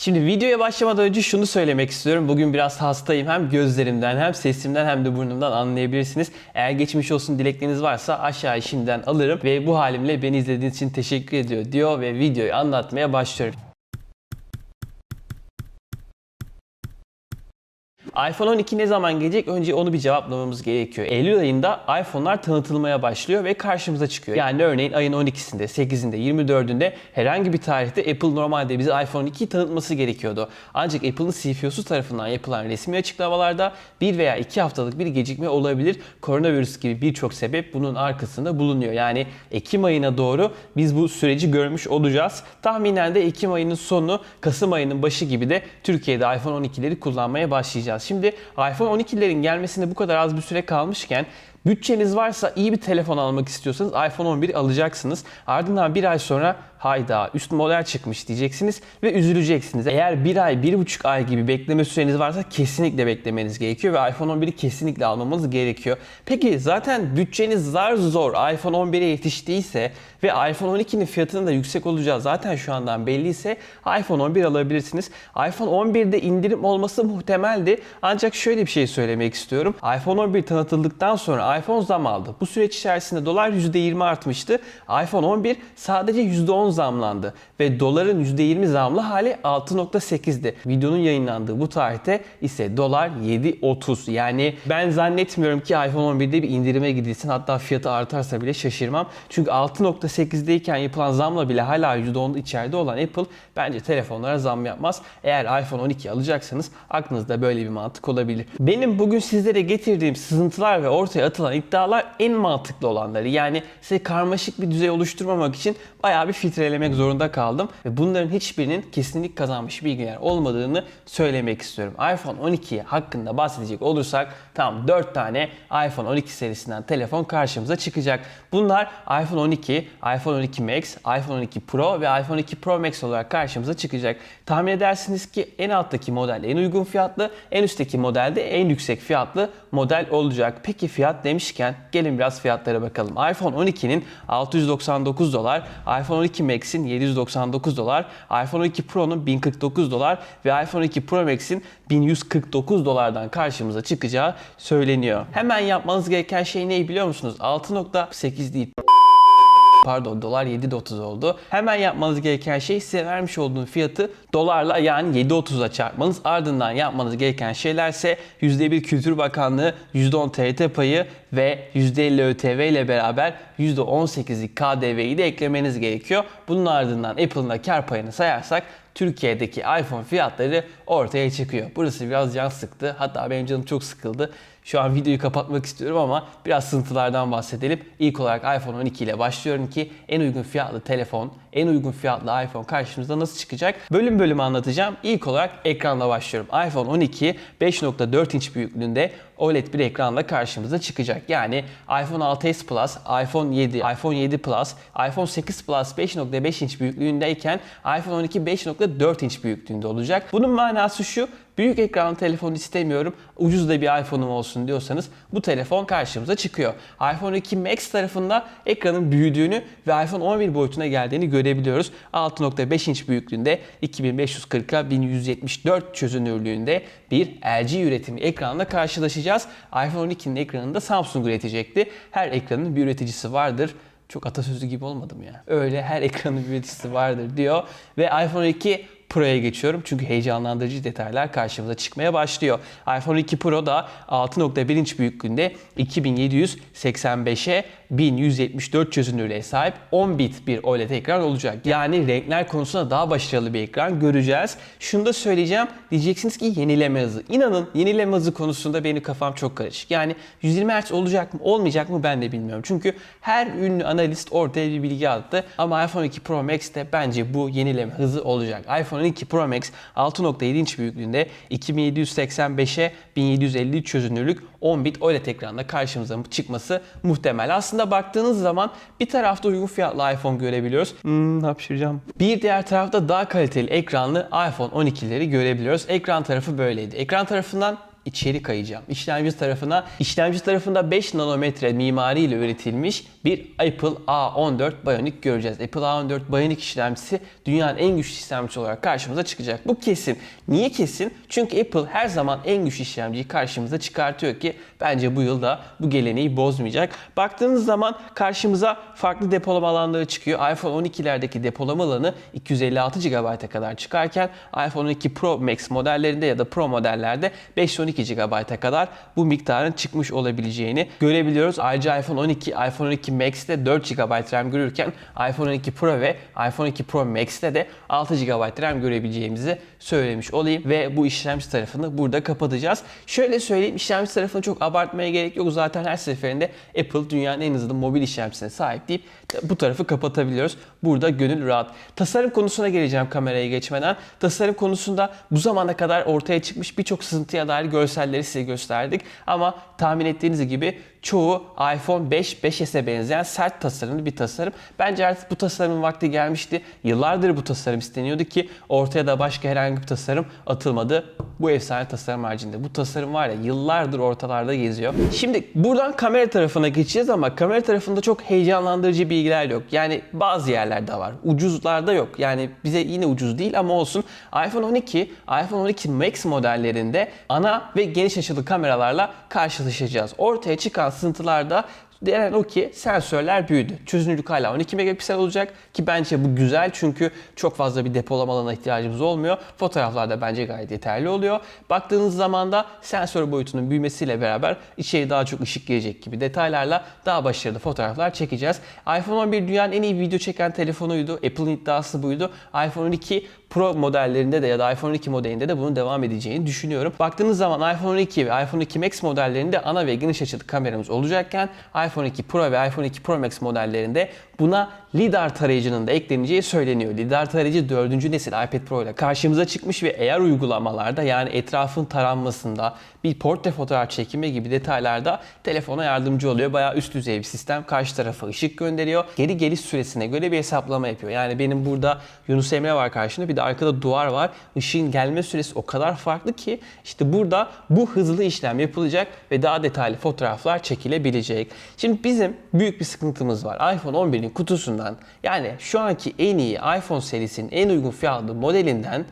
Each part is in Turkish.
Şimdi videoya başlamadan önce şunu söylemek istiyorum. Bugün biraz hastayım. Hem gözlerimden hem sesimden hem de burnumdan anlayabilirsiniz. Eğer geçmiş olsun dilekleriniz varsa aşağıya şimdiden alırım. Ve bu halimle beni izlediğiniz için teşekkür ediyor diyor ve videoyu anlatmaya başlıyorum. iPhone 12 ne zaman gelecek? Önce onu bir cevaplamamız gerekiyor. Eylül ayında iPhone'lar tanıtılmaya başlıyor ve karşımıza çıkıyor. Yani örneğin ayın 12'sinde, 8'inde, 24'ünde herhangi bir tarihte Apple normalde bize iPhone 2'yi tanıtması gerekiyordu. Ancak Apple'ın CFO'su tarafından yapılan resmi açıklamalarda bir veya iki haftalık bir gecikme olabilir. Koronavirüs gibi birçok sebep bunun arkasında bulunuyor. Yani Ekim ayına doğru biz bu süreci görmüş olacağız. Tahminen de Ekim ayının sonu, Kasım ayının başı gibi de Türkiye'de iPhone 12'leri kullanmaya başlayacağız. Şimdi iPhone 12'lerin gelmesine bu kadar az bir süre kalmışken bütçeniz varsa iyi bir telefon almak istiyorsanız iPhone 11 alacaksınız. Ardından bir ay sonra hayda üst model çıkmış diyeceksiniz ve üzüleceksiniz. Eğer bir ay, bir buçuk ay gibi bekleme süreniz varsa kesinlikle beklemeniz gerekiyor ve iPhone 11'i kesinlikle almamız gerekiyor. Peki zaten bütçeniz zar zor iPhone 11'e yetiştiyse ve iPhone 12'nin fiyatının da yüksek olacağı zaten şu andan belliyse iPhone 11 alabilirsiniz. iPhone 11'de indirim olması muhtemeldi. Ancak şöyle bir şey söylemek istiyorum. iPhone 11 tanıtıldıktan sonra iPhone zam aldı. Bu süreç içerisinde dolar %20 artmıştı. iPhone 11 sadece %10 zamlandı ve doların %20 zamlı hali 6.8'di. Videonun yayınlandığı bu tarihte ise dolar 7.30. Yani ben zannetmiyorum ki iPhone 11'de bir indirime gidilsin. Hatta fiyatı artarsa bile şaşırmam. Çünkü 6.8'deyken yapılan zamla bile hala %10 içeride olan Apple bence telefonlara zam yapmaz. Eğer iPhone 12 alacaksanız aklınızda böyle bir mantık olabilir. Benim bugün sizlere getirdiğim sızıntılar ve ortaya atılan iddialar en mantıklı olanları. Yani size karmaşık bir düzey oluşturmamak için bayağı bir filtrelemek zorunda kaldım. Ve bunların hiçbirinin kesinlik kazanmış bilgiler olmadığını söylemek istiyorum. iPhone 12 hakkında bahsedecek olursak tam 4 tane iPhone 12 serisinden telefon karşımıza çıkacak. Bunlar iPhone 12, iPhone 12 Max, iPhone 12 Pro ve iPhone 12 Pro Max olarak karşımıza çıkacak. Tahmin edersiniz ki en alttaki model en uygun fiyatlı, en üstteki model de en yüksek fiyatlı model olacak. Peki fiyat demişken gelin biraz fiyatlara bakalım. iPhone 12'nin 699 dolar, iPhone 12 Max'in 799 dolar, iPhone 12 Pro'nun 1049 dolar ve iPhone 12 Pro Max'in 1149 dolardan karşımıza çıkacağı söyleniyor. Hemen yapmanız gereken şey ne biliyor musunuz? 6.8 değil pardon dolar 7.30 oldu. Hemen yapmanız gereken şey size vermiş olduğum fiyatı dolarla yani 7.30'a çarpmanız. Ardından yapmanız gereken şeyler ise %1 Kültür Bakanlığı, %10 TRT payı ve %50 ÖTV ile beraber %18'lik KDV'yi de eklemeniz gerekiyor. Bunun ardından Apple'ın da kar payını sayarsak Türkiye'deki iPhone fiyatları ortaya çıkıyor. Burası biraz can sıktı. Hatta benim canım çok sıkıldı. Şu an videoyu kapatmak istiyorum ama biraz sıntılardan bahsedelim. İlk olarak iPhone 12 ile başlıyorum ki en uygun fiyatlı telefon, en uygun fiyatlı iPhone karşımıza nasıl çıkacak? Bölüm bölüm anlatacağım. İlk olarak ekranla başlıyorum. iPhone 12 5.4 inç büyüklüğünde OLED bir ekranla karşımıza çıkacak. Yani iPhone 6s Plus, iPhone 7, iPhone 7 Plus, iPhone 8 Plus 5.5 inç büyüklüğündeyken iPhone 12 5.4 inç büyüklüğünde olacak. Bunun manası şu, büyük ekranlı telefon istemiyorum, ucuz da bir iPhone'um olsun diyorsanız bu telefon karşımıza çıkıyor. iPhone 2 Max tarafında ekranın büyüdüğünü ve iPhone 11 boyutuna geldiğini görebiliyoruz. 6.5 inç büyüklüğünde 2540'a 1174 çözünürlüğünde bir LG üretimi ekranla karşılaşacağız. iPhone 12'nin ekranını da Samsung üretecekti. Her ekranın bir üreticisi vardır. Çok atasözü gibi olmadım ya. Öyle her ekranın bir üreticisi vardır diyor. Ve iPhone 2 Pro'ya geçiyorum çünkü heyecanlandırıcı detaylar karşımıza çıkmaya başlıyor. iPhone 2 Pro da 6.1 inç büyüklüğünde 2785'e 1174 çözünürlüğe sahip 10 bit bir OLED ekran olacak. Yani renkler konusunda daha başarılı bir ekran göreceğiz. Şunu da söyleyeceğim. Diyeceksiniz ki yenileme hızı. İnanın yenileme hızı konusunda benim kafam çok karışık. Yani 120 Hz olacak mı olmayacak mı ben de bilmiyorum. Çünkü her ünlü analist ortaya bir bilgi attı. Ama iPhone 2 Pro Max'te bence bu yenileme hızı olacak. iPhone 12 Pro Max 6.7 inç büyüklüğünde 2785'e 1750 çözünürlük 10 bit OLED ekranla karşımıza çıkması muhtemel. Aslında baktığınız zaman bir tarafta uygun fiyatlı iPhone görebiliyoruz. Hmm, hapşıracağım. Bir diğer tarafta daha kaliteli ekranlı iPhone 12'leri görebiliyoruz. Ekran tarafı böyleydi. Ekran tarafından içeri kayacağım. İşlemci tarafına, işlemci tarafında 5 nanometre mimari ile üretilmiş bir Apple A14 Bionic göreceğiz. Apple A14 Bionic işlemcisi dünyanın en güçlü işlemcisi olarak karşımıza çıkacak. Bu kesin. Niye kesin? Çünkü Apple her zaman en güçlü işlemciyi karşımıza çıkartıyor ki bence bu yıl da bu geleneği bozmayacak. Baktığınız zaman karşımıza farklı depolama alanları çıkıyor. iPhone 12'lerdeki depolama alanı 256 GB'a kadar çıkarken iPhone 12 Pro Max modellerinde ya da Pro modellerde 512 GB'a kadar bu miktarın çıkmış olabileceğini görebiliyoruz. Ayrıca iPhone 12, iPhone 12 Max'te 4 GB RAM görürken iPhone 12 Pro ve iPhone 12 Pro Max'te de 6 GB RAM görebileceğimizi söylemiş olayım ve bu işlemci tarafını burada kapatacağız. Şöyle söyleyeyim işlemci tarafını çok abartmaya gerek yok. Zaten her seferinde Apple dünyanın en hızlı mobil işlemcisine sahip deyip bu tarafı kapatabiliyoruz. Burada gönül rahat. Tasarım konusuna geleceğim kameraya geçmeden. Tasarım konusunda bu zamana kadar ortaya çıkmış birçok sızıntıya dair görselleri size gösterdik. Ama tahmin ettiğiniz gibi çoğu iPhone 5, 5s'e benzeyen sert tasarımlı bir tasarım. Bence artık bu tasarımın vakti gelmişti. Yıllardır bu tasarım isteniyordu ki ortaya da başka herhangi bir tasarım atılmadı. Bu efsane tasarım haricinde. Bu tasarım var ya yıllardır ortalarda geziyor. Şimdi buradan kamera tarafına geçeceğiz ama kamera tarafında çok heyecanlandırıcı bilgiler yok. Yani bazı yerlerde var. Ucuzlarda yok. Yani bize yine ucuz değil ama olsun. iPhone 12, iPhone 12 Max modellerinde ana ve geniş açılı kameralarla karşılaşacağız. Ortaya çıkan sızıntılarda Denen o ki sensörler büyüdü. Çözünürlük hala 12 megapiksel olacak ki bence bu güzel çünkü çok fazla bir depolama alanına ihtiyacımız olmuyor. Fotoğraflarda bence gayet yeterli oluyor. Baktığınız zaman da sensör boyutunun büyümesiyle beraber içeri daha çok ışık girecek gibi detaylarla daha başarılı fotoğraflar çekeceğiz. iPhone 11 dünyanın en iyi video çeken telefonuydu. Apple'ın iddiası buydu. iPhone 12 Pro modellerinde de ya da iPhone 12 modelinde de bunun devam edeceğini düşünüyorum. Baktığınız zaman iPhone 12 ve iPhone 12 Max modellerinde ana ve geniş açılı kameramız olacakken iPhone 2 Pro ve iPhone 2 Pro Max modellerinde buna LiDAR tarayıcının da ekleneceği söyleniyor. LiDAR tarayıcı 4. nesil iPad Pro ile karşımıza çıkmış ve eğer uygulamalarda yani etrafın taranmasında bir portre fotoğraf çekimi gibi detaylarda telefona yardımcı oluyor. Bayağı üst düzey bir sistem. Karşı tarafa ışık gönderiyor. Geri geliş süresine göre bir hesaplama yapıyor. Yani benim burada Yunus Emre var karşımda. Bir de arkada duvar var. Işığın gelme süresi o kadar farklı ki işte burada bu hızlı işlem yapılacak ve daha detaylı fotoğraflar çekilebilecek. Şimdi bizim büyük bir sıkıntımız var. iPhone 11'in kutusundan yani şu anki en iyi iPhone serisinin en uygun fiyatlı modelinden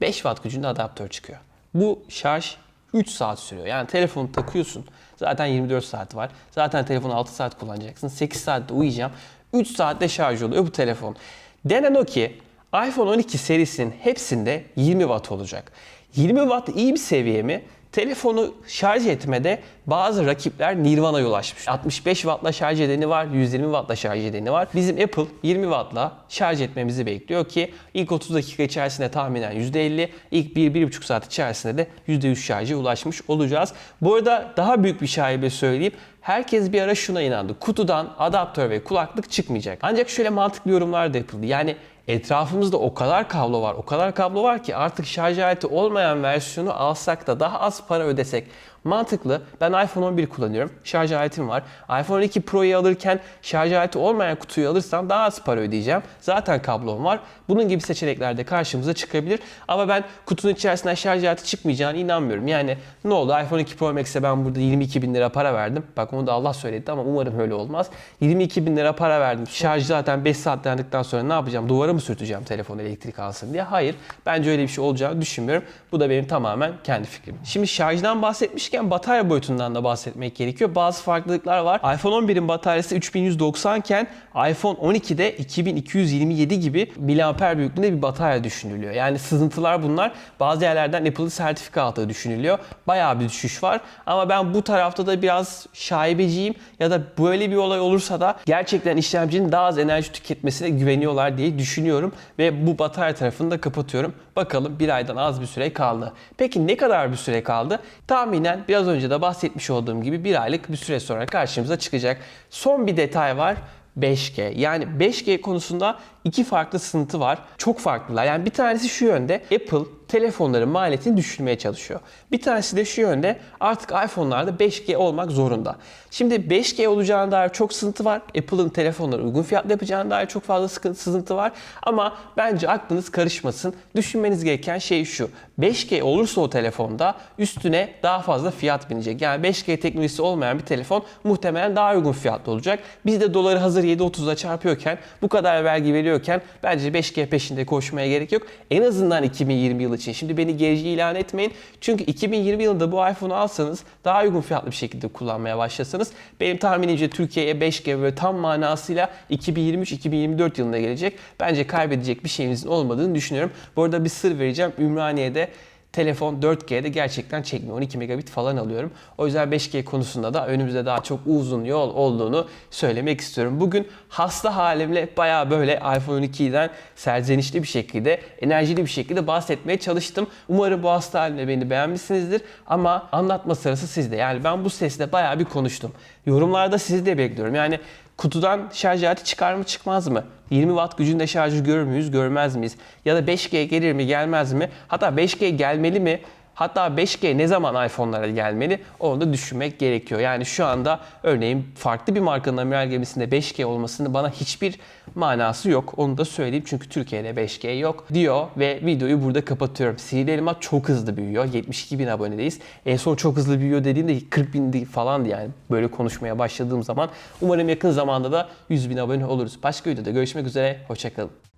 5 watt gücünde adaptör çıkıyor. Bu şarj 3 saat sürüyor. Yani telefonu takıyorsun. Zaten 24 saat var. Zaten telefonu 6 saat kullanacaksın. 8 saatte uyuyacağım. 3 saatte şarj oluyor bu telefon. Denen o ki iPhone 12 serisinin hepsinde 20 watt olacak. 20 watt iyi bir seviye mi? Telefonu şarj etmede bazı rakipler Nirvana'ya ulaşmış. 65 wattla şarj edeni var, 120 wattla şarj edeni var. Bizim Apple 20 wattla şarj etmemizi bekliyor ki ilk 30 dakika içerisinde tahminen %50, ilk 1-1,5 saat içerisinde de %100 şarja ulaşmış olacağız. Bu arada daha büyük bir şaibe söyleyeyim. Herkes bir ara şuna inandı. Kutudan adaptör ve kulaklık çıkmayacak. Ancak şöyle mantıklı yorumlar da yapıldı. Yani etrafımızda o kadar kablo var, o kadar kablo var ki artık şarj aleti olmayan versiyonu alsak da daha az para ödesek mantıklı. Ben iPhone 11 kullanıyorum. Şarj aletim var. iPhone 12 Pro'yu alırken şarj aleti olmayan kutuyu alırsam daha az para ödeyeceğim. Zaten kablom var. Bunun gibi seçenekler de karşımıza çıkabilir. Ama ben kutunun içerisinden şarj aleti çıkmayacağına inanmıyorum. Yani ne oldu? iPhone 12 Pro Max'e ben burada 22 bin lira para verdim. Bak onu da Allah söyledi ama umarım öyle olmaz. 22 bin lira para verdim. Şarj zaten 5 saat dayandıktan sonra ne yapacağım? Duvara mı sürteceğim telefonu elektrik alsın diye? Hayır. Bence öyle bir şey olacağını düşünmüyorum. Bu da benim tamamen kendi fikrim. Şimdi şarjdan bahsetmişken batarya boyutundan da bahsetmek gerekiyor. Bazı farklılıklar var. iPhone 11'in bataryası 3190 iken iPhone 12'de 2227 gibi miliamper büyüklüğünde bir batarya düşünülüyor. Yani sızıntılar bunlar. Bazı yerlerden Apple'ın sertifika aldığı düşünülüyor. Bayağı bir düşüş var. Ama ben bu tarafta da biraz şaibeciyim ya da böyle bir olay olursa da gerçekten işlemcinin daha az enerji tüketmesine güveniyorlar diye düşünüyorum ve bu batarya tarafını da kapatıyorum. Bakalım bir aydan az bir süre kaldı. Peki ne kadar bir süre kaldı? Tahminen biraz önce de bahsetmiş olduğum gibi bir aylık bir süre sonra karşımıza çıkacak. Son bir detay var. 5G. Yani 5G konusunda iki farklı sınıfı var. Çok farklılar. Yani bir tanesi şu yönde Apple telefonların maliyetini düşürmeye çalışıyor. Bir tanesi de şu yönde artık iPhone'larda 5G olmak zorunda. Şimdi 5G olacağına dair çok sızıntı var. Apple'ın telefonları uygun fiyatlı yapacağına dair çok fazla sıkıntı, var. Ama bence aklınız karışmasın. Düşünmeniz gereken şey şu. 5G olursa o telefonda üstüne daha fazla fiyat binecek. Yani 5G teknolojisi olmayan bir telefon muhtemelen daha uygun fiyatlı olacak. Biz de doları hazır 7.30'a çarpıyorken bu kadar vergi veriyorken bence 5G peşinde koşmaya gerek yok. En azından 2020 yılı için. Şimdi beni gerici ilan etmeyin. Çünkü 2020 yılında bu iPhone'u alsanız daha uygun fiyatlı bir şekilde kullanmaya başlasanız benim tahminimce Türkiye'ye 5G böyle tam manasıyla 2023-2024 yılında gelecek. Bence kaybedecek bir şeyimizin olmadığını düşünüyorum. Bu arada bir sır vereceğim. Ümraniye'de telefon 4G'de gerçekten çekmiyor. 12 megabit falan alıyorum. O yüzden 5G konusunda da önümüzde daha çok uzun yol olduğunu söylemek istiyorum. Bugün hasta halimle bayağı böyle iPhone 12'den serzenişli bir şekilde, enerjili bir şekilde bahsetmeye çalıştım. Umarım bu hasta halimle beni beğenmişsinizdir. Ama anlatma sırası sizde. Yani ben bu sesle bayağı bir konuştum. Yorumlarda sizi de bekliyorum. Yani kutudan şarj aleti çıkar mı çıkmaz mı? 20 watt gücünde şarjı görür müyüz görmez miyiz? Ya da 5G gelir mi gelmez mi? Hatta 5G gelmeli mi? Hatta 5G ne zaman iPhone'lara gelmeli? Onu da düşünmek gerekiyor. Yani şu anda örneğin farklı bir markanın amiral gemisinde 5G olmasının bana hiçbir manası yok. Onu da söyleyeyim çünkü Türkiye'de 5G yok diyor ve videoyu burada kapatıyorum. Sihirli Elma çok hızlı büyüyor. 72 bin abonedeyiz. En son çok hızlı büyüyor dediğimde 40 bin falandı yani böyle konuşmaya başladığım zaman. Umarım yakın zamanda da 100 bin abone oluruz. Başka videoda görüşmek üzere. Hoşçakalın.